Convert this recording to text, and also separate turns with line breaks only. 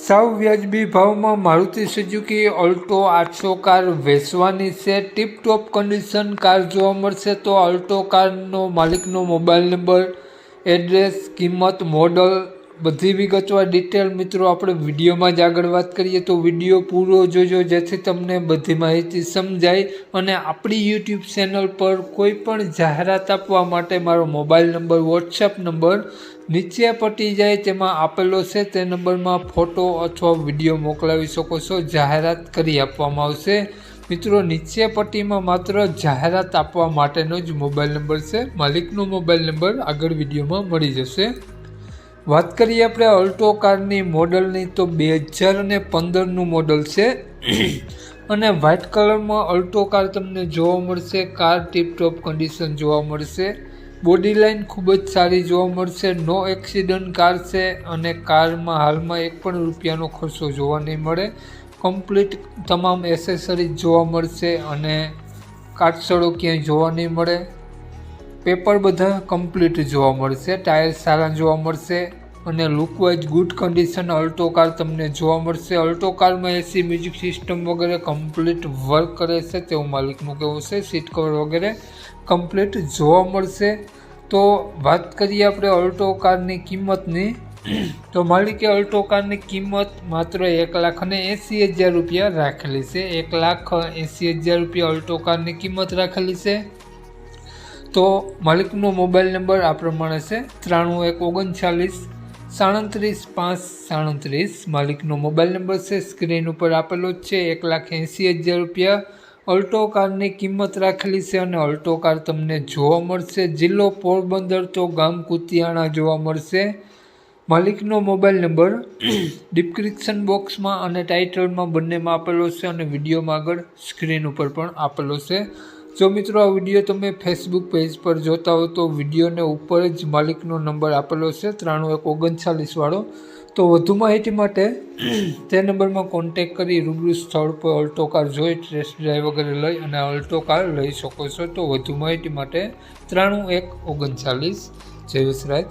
સાવ વ્યાજબી ભાવમાં મારુતિ સુઝુકી ઓલ્ટો આઠસો કાર વેચવાની છે. ટીપ ટોપ કન્ડિશન કાર જોવા મળશે તો ઓલ્ટો કારનો માલિકનો મોબાઈલ નંબર એડ્રેસ કિંમત મોડલ બધી વિગતવાર ડિટેલ મિત્રો આપણે વિડીયોમાં જ આગળ વાત કરીએ તો વીડિયો પૂરો જોજો જેથી તમને બધી માહિતી સમજાય અને આપણી યુટ્યુબ ચેનલ પર કોઈ પણ જાહેરાત આપવા માટે મારો મોબાઈલ નંબર વોટ્સએપ નંબર નીચે પટી જાય તેમાં આપેલો છે તે નંબરમાં ફોટો અથવા વીડિયો મોકલાવી શકો છો. જાહેરાત કરી આપવામાં આવશે. મિત્રો નીચે પટ્ટીમાં માત્ર જાહેરાત આપવા માટેનો જ મોબાઈલ નંબર છે. માલિકનો મોબાઈલ નંબર આગળ વિડીયોમાં મળી જશે. વાત કરીએ આપણે અલ્ટો કારની મોડલની, તો બે હજાર અને પંદરનું મોડલ છે. અને વ્હાઇટ કલરમાં અલ્ટો કાર તમને જોવા મળશે, કાર ટીપટોપ કન્ડિશન જોવા મળશે. બોડી લાઇન ખૂબ જ સારી જોવા મળશે, નો એક્સિડન્ટ કાર છે અને કારમાં હાલમાં એક પણ રૂપિયાનો ખર્ચો જોવા નહીં મળે. કમ્પ્લીટ તમામ એસેસરીઝ જોવા મળશે અને કાટસળો ક્યાંય જોવા નહીં મળે. પેપર બધા કમ્પ્લીટ જોવા મળશે ટાયર સારા જોવા મળશે અને lookwise good condition Alto car તમને જોવા મળશે. અલ્ટો કારમાં એસી મ્યુઝિક સિસ્ટમ વગેરે કમ્પ્લીટ વર્ક કરે છે તેવું માલિકનું કહેવું છે. સીટ કવર વગેરે કમ્પ્લીટ જોવા મળશે. તો વાત કરીએ આપણે અલ્ટો કારની કિંમતની. તો માલિકે અલ્ટો કારની કિંમત માત્ર એક લાખ અને એંસી હજાર રૂપિયા રાખેલી છે. એક લાખ એંસી હજાર રૂપિયા અલ્ટો કારની કિંમત રાખેલી છે. તો માલિકનો મોબાઈલ નંબર આ પ્રમાણે છે, ત્રાણું એક ઓગણચાલીસ, સાડત્રીસ પાંચ સાડત્રીસ. માલિકનો મોબાઈલ નંબર છે, સ્ક્રીન ઉપર આપેલો જ છે, એક લાખ એંસી હજાર રૂપિયા. અલ્ટો કારની કિંમત રાખેલી છે અને અલ્ટો કાર તમને જોવા મળશે. જિલ્લો પોરબંદર તો ગામ કુતિયાણા જોવા મળશે. માલિકનો મોબાઈલ નંબર ડિસ્ક્રિપ્શન બોક્સમાં અને ટાઇટલમાં બંનેમાં આપેલો છે અને વિડીયોમાં આગળ સ્ક્રીન ઉપર પણ આપેલો છે. જો મિત્રો આ વીડિયો તમે ફેસબુક પેજ પર જોતા હો તો વિડીયોને ઉપર જ માલિકનો નંબર આપેલો છે, ત્રાણું એક ઓગણચાલીસવાળો તો વધુ માહિતી માટે તે નંબરમાં કોન્ટેક કરી રૂબરૂ સ્થળ પર અલ્ટો કાર જોઈ ટેસ્ટ ડ્રાઈવ વગેરે લઈ અને અલ્ટો કાર લઈ શકો છો. તો વધુ માહિતી માટે ત્રાણું એક ઓગણચાલીસ. જય વિસરાજ.